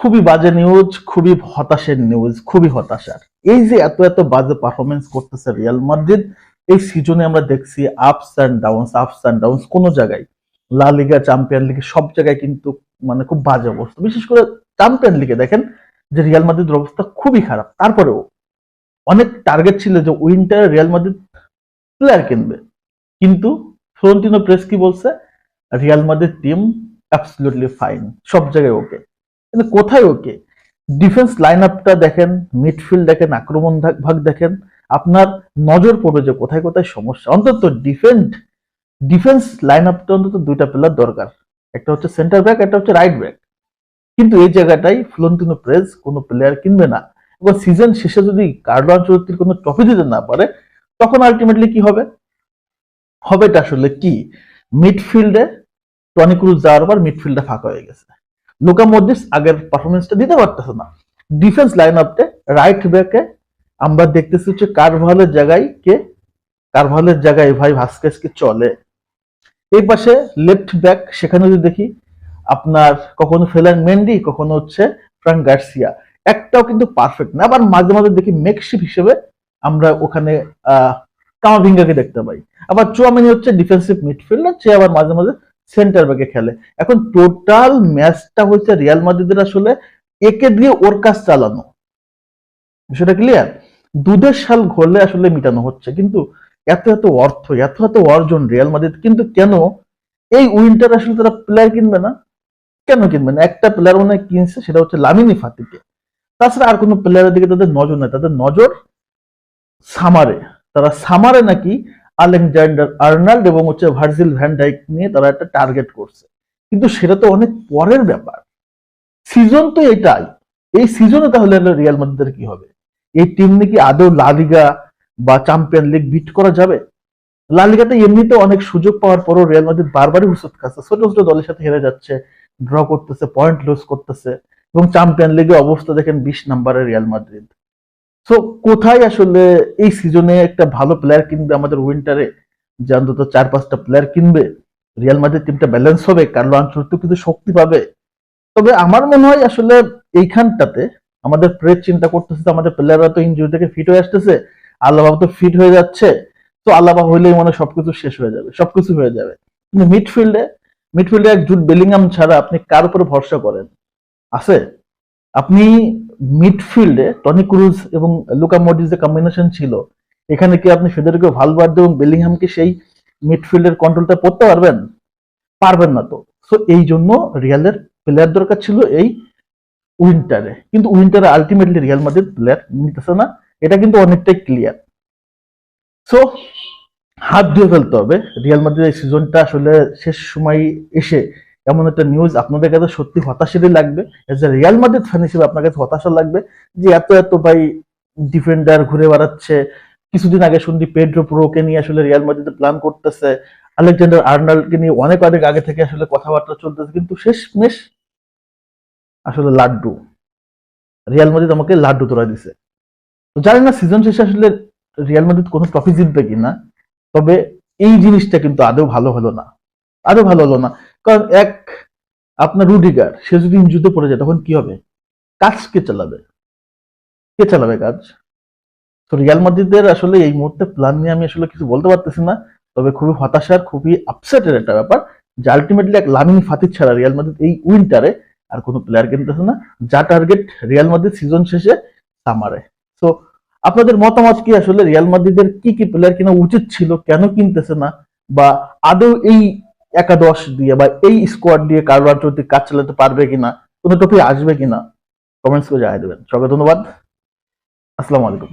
খুবই বাজে নিউজ খুবই হতাশের নিউজ খুবই হতাশার। এই যে এত এত বাজে পারফরমেন্স করতেছে রিয়াল মাদ্রিদ এই সিজনে আমরা দেখছি ups and downs ups and downs কোনো জায়গায়। লা লিগা চ্যাম্পিয়ন লিগে সব জায়গায় কিন্তু মানে খুব বাজে অবস্থা। বিশেষ করে চ্যাম্পিয়ন লিগে দেখেন যে রিয়াল মাদ্রিদের অবস্থা খুবই খারাপ। তারপরেও অনেক টার্গেট ছিল যে উইন্টার রিয়াল মাদ্রিদ প্লেয়ার কিনবে। কিন্তু ফ্লোরেন্টিনো প্রেস কি বলছে? Real Madrid team absolutely fine সব জায়গায় ওকে কিন্তু কোথায় ওকে ডিফেন্স লাইন আপটা দেখেন মিডফিল্ড দেখেন, আক্রমণ ভাগ- দেখেন, আপনার নজর পড়বে যে কোথায় কোথায় সমস্যা। অন্তত ডিফেন্ড ডিফেন্স লাইন আপটা অন্তত দুইটা প্লেয়ার দরকার। একটা হচ্ছে সেন্টার ব্যাক একটা হচ্ছে রাইট ব্যাক কিন্তু এই জায়গাটাই ফ্লোরেন্টিনো প্রেস কোনো প্লেয়ার কিনবে না। এবং সিজন শেষে যদি কার্লো আনচলত্তির কোনো ট্রফি দিতে না পারে, তখন আলটিমেটলি কি হবে? হবেটা আসলে কি? মিডফিল্ডে টনি ক্রুজ যাওয়ার পর মিডফিল্ডে ফাঁকা হয়ে গেছে। লুকা মডরিচ আগের পারফরমেন্সটা দিতে পারতেছে না। ডিফেন্স লাইন আপে রাইট ব্যাকে আমরা দেখতেছি হচ্ছে কারভালের জায়গায় কে? কারভালের জায়গায় ভাই ভাস্কেস কে চলে। এই পাশে লেফট ব্যাক সেখানে যদি দেখি আপনার কখনো ফেলান মেন্ডি কখনো হচ্ছে ফ্রাঙ্ক গার্সিয়া একটাও কিন্তু পারফেক্ট না। আবার মাঝে মাঝে দেখি মেকশিপ হিসেবে আমরা ওখানে, আহ কামাভিঙ্গাকে দেখতে পাই। আবার চুয়ামিনি হচ্ছে ডিফেন্সিভ মিডফিল্ডার সে আবার মাঝে মাঝে সেন্টার ব্যাকে খেলে। এখন টোটাল ম্যাচটা হচ্ছে রিয়াল মাদ্রিদের আসলে, একে দিয়ে ওর কাজ চালানো। বিষয়টা ক্লিয়ার দুধের শাল ঘরলে আসলে মিটানো হচ্ছে, কিন্তু এত এত অর্থ, এত এত অর্জন রিয়াল মাদ্রিদ কিন্তু কেন এই উইন্টার আসলে তারা প্লেয়ার কিনবে না? কেন কিনবে না? একটা প্লেয়ার মনে হয় কিনছে, সেটা হচ্ছে লামিনী ফাতিকে তাছাড়া আর কোনো প্লেয়ারের দিকে তাদের নজর নেই, তাদের নজর সামারে। তারা সামারে নাকি আলেকজান্ডার আর্নাল্ড এবং হচ্ছে ভার্জিল ভ্যান ডাইক নিয়ে তারা একটা টার্গেট করছে। কিন্তু সেটা তো অনেক পরের ব্যাপার। সিজন তো এটাই। এই সিজনে তাহলে রিয়াল মাদ্রিদের কি হবে? এই টিম নাকি আদৌ লালিগা বা চ্যাম্পিয়ন লিগ বিট করা যাবে? লালিগাতে এমনিতে অনেক সুযোগ পাওয়ার পরও রিয়াল মাদ্রিদ বারবারই হুসুত খাচ্ছে। ছোট ছোট দলের সাথে হেরে যাচ্ছে ড্র করতেছে পয়েন্ট লুজ করতেছে এবং চ্যাম্পিয়ন লিগে অবস্থা দেখেন বিশ নাম্বারের রিয়াল মাদ্রিদ। সো কোথায় আসলে এই সিজনে একটা ভালো প্লেয়ার কিনবে আমাদের উইন্টারে যে অন্তত চার পাঁচটা প্লেয়ার কিনবে? রিয়াল মাদ্রিদ টিমটা ব্যালেন্স হবে কার্লো আনচলত্তি কিন্তু শক্তি পাবে। তবে আমার মনে হয় আসলে এইখানটাতে আমাদের প্রেস চিন্তা করতেছে আমাদের প্লেয়াররা তো ইনজুরি থেকে ফিট হয়ে আসতেছে আল্লাহ তো ফিট হয়ে যাচ্ছে। তো আল্লাহ হইলেই মনে সবকিছু শেষ হয়ে যাবে, সবকিছু হয়ে যাবে। কিন্তু মিডফিল্ডে মিডফিল্ডে এক জুট বেলিংহাম ছাড়া আপনি কার উপরে ভরসা করেন? আছে? আপনি মিডফিল্ডে টনি ক্রুজ এবং লুকা মডিজ যে কম্বিনেশন ছিল। এখানে কি আপনি ফেদেরিকো ভালভার্দে এবং বেলিংহামকে সেই মিডফিল্ডের কন্ট্রোলটা করতে পারবেন? পারবেন না তো। সো এই জন্য রিয়ালের প্লেয়ার দরকার ছিল এই উইন্টারে কিন্তু উইন্টারে আলটিমেটলি রিয়াল মাদ্রিদ প্লেয়ার নিতেছে না। এটা কিন্তু অনেকটাই ক্লিয়ার সো হাত ধুয়ে ফেলতে হবে। রিয়াল মাদ্রিদ এই সিজনটা আসলে শেষ সময় এসে এমন একটা নিউজ আপনাদের কাছে সত্যি হতাশারই লাগবে। As a Real Madrid fan হিসেবে আপনার কাছে হতাশা লাগবে যে এত এত ভাই ডিফেন্ডার ঘুরে বেড়াচ্ছে। কিছুদিন আগে শুনছি পেড্রো প্রোকে নিয়ে আসলে রিয়াল মাদ্রিদ প্ল্যান করতেছে। আলেকজান্ডার আর্নাল্ডকে নিয়ে অনেক অনেক আগে থেকে আসলে কথাবার্তা চলতেছে। কিন্তু শেষ মেশ আসলে লাড্ডু। রিয়াল মাদ্রিদ আমাকে লাড্ডু তোলা দিছে। তো জানি না সিজন শেষে আসলে রিয়াল মাদ্রিদ কোনো ট্রফি জিতবে কিনা। তবে এই জিনিসটা কিন্তু আদৌ ভালো হলো না। আরও ভালো হলো না। কারণ এক আপনার রুডিগার, সে যদি ইঞ্জুতে পড়ে যায়, তখন কি হবে? কাজ কে চালাবে? কে চালাবে কাজ? তো রিয়াল মাদ্রিদের আসলে এই মুহূর্তে প্ল্যান নিয়ে আমি আসলে কিছু বলতে পারতেছি না, তবে খুবই হতাশার, খুবই আপসেটের একটা ব্যাপার, যে আলটিমেটলি এক লামিনী ফাতির ছাড়া রিয়াল মাদ্রিদ এই উইন্টারে আর কোনো প্লেয়ার কিনতেছে না, যা টার্গেট রিয়াল মাদ্রিদ সিজন শেষে সামারে তো আপনাদের মতামত কি আসলে রিয়াল মাদ্রিদের কি কি প্লেয়ার কেনা উচিত ছিল, কেন কিনতেছে না? বা আদৌ এই একাদশ দিয়ে বা এই স্কোয়াড দিয়ে কারও যদি কাজ চালাতে পারবে কিনা, কোনো টপি আসবে কিনা কমেন্টস করে জানিয়ে দেবেন। সবাই ধন্যবাদ। আসসালামু আলাইকুম।